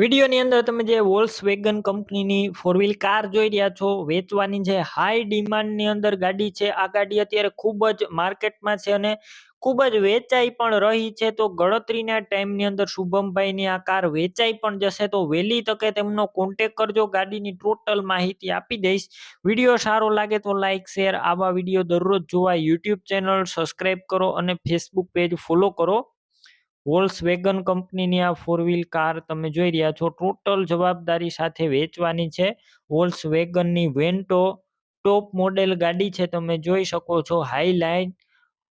વિડીયોની અંદર તમે જે વોલ્સ વેગન કંપનીની ફોર વ્હીલ કાર જોઈ રહ્યા છો, વેચવાની છે હાઈ ડિમાન્ડની અંદર ગાડી છે, આ ગાડી અત્યારે ખૂબ જ માર્કેટમાં છે અને ખૂબ જ વેચાઈ પણ રહી છે. તો ગણતરીના ટાઈમની અંદર શુભમભાઈની આ કાર વેચાઈ પણ જશે, તો વહેલી તકે તેમનો કોન્ટેક કરજો, ગાડીની ટોટલ માહિતી આપી દઈશ. વીડિયો સારો લાગે તો લાઇક શેર આવા વીડિયો દરરોજ જોવા યુટ્યુબ ચેનલ સબસ્ક્રાઈબ કરો અને ફેસબુક પેજ ફોલો કરો. વોલ્સ વેગન કંપનીની આ ફોર વ્હીલ કાર તમે જોઈ રહ્યા છો. ટોટલ જવાબદારી સાથે વેચવાની છે. વોલ્સ વેગનની વેન્ટો ટોપ મોડેલ ગાડી છે. તમે જોઈ શકો છો. હાઈલાઇન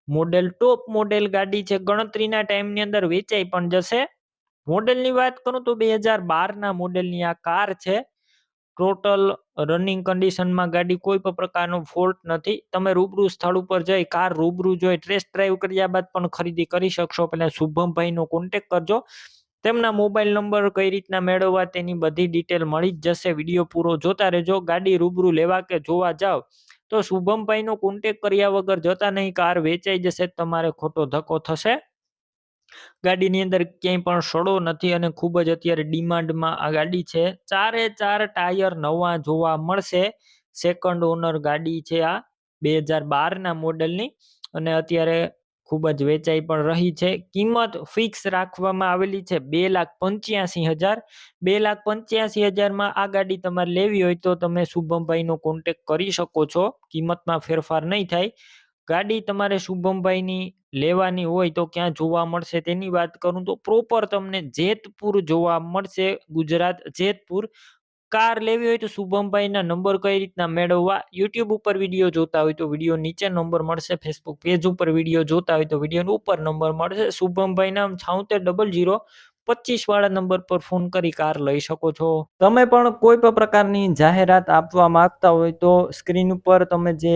મોડેલ ટોપ મોડેલ ગાડી છે. ગણતરીના ટાઈમની અંદર વેચાઈ પણ જશે. મોડેલની વાત કરું તો બે હજાર બારના મોડેલની આ કાર છે. ટોટલ રનિંગ કન્ડિશનમાં ગાડી કોઈ પણ પ્રકારનો ફોલ્ટ નથી. તમે રૂબરૂ સ્થળ ઉપર જઈ કાર રૂબરૂ જોઈ ટેસ્ટ ડ્રાઈવ કર્યા બાદ પણ ખરીદી કરી શકશો. પહેલાં શુભમભાઈનો કોન્ટેક કરજો. તેમના મોબાઈલ નંબર કઈ રીતના મેળવવા તેની બધી ડિટેલ મળી જ જશે. વીડિયો પૂરો જોતા રહેજો. ગાડી રૂબરૂ લેવા કે જોવા જાવ તો શુભમભાઈનો કોન્ટેક કર્યા વગર જતા નહીં. કાર વેચાઈ જશે, તમારે ખોટો ધક્કો થશે. ગાડીની અંદર ક્યાંય પણ સડો નથી અને ખૂબ જ અત્યારે ડિમાન્ડમાં આ ગાડી છે. ચારે ચાર ટાયર નવા જોવા મળશે. સેકન્ડ ઓનર ગાડી છે આ બે હજાર બારના મોડલની અને અત્યારે ખૂબ જ વેચાઈ પણ રહી છે. કિંમત ફિક્સ રાખવામાં આવેલી છે બે લાખ પંચ્યાસી હજાર. બે લાખ પંચ્યાસી હજારમાં આ ગાડી તમારે લેવી હોય તો તમે શુભમભાઈનો કોન્ટેક કરી શકો છો. કિંમતમાં ફેરફાર નહીં થાય. ગાડી તમારે શુભમભાઈની લેવાની હોય તો ક્યાં જોવા મળશે તેની વાત કરું તો પ્રોપર તમને જેતપુર જોવા મળશે ગુજરાત જેતપુર. કાર લેવી હોય તો શુભમભાઈના નંબર કઈ રીતના મેળવવા? યુટ્યુબ ઉપર વીડિયો જોતા હોય તો વીડિયો નીચે નંબર મળશે ફેસબુક પેજ ઉપર વીડિયો જોતા હોય તો વીડિયો ઉપર નંબર મળશે. શુભમભાઈ નામ છાઉતેર ડબલ જીરો પચીસ વાળા નંબર પર ફોન કરી કાર લઈ શકો છો. તમે પણ કોઈ પણ પ્રકારની જાહેરાત આપવા માંગતા હોય તો સ્ક્રીન ઉપર તમે જે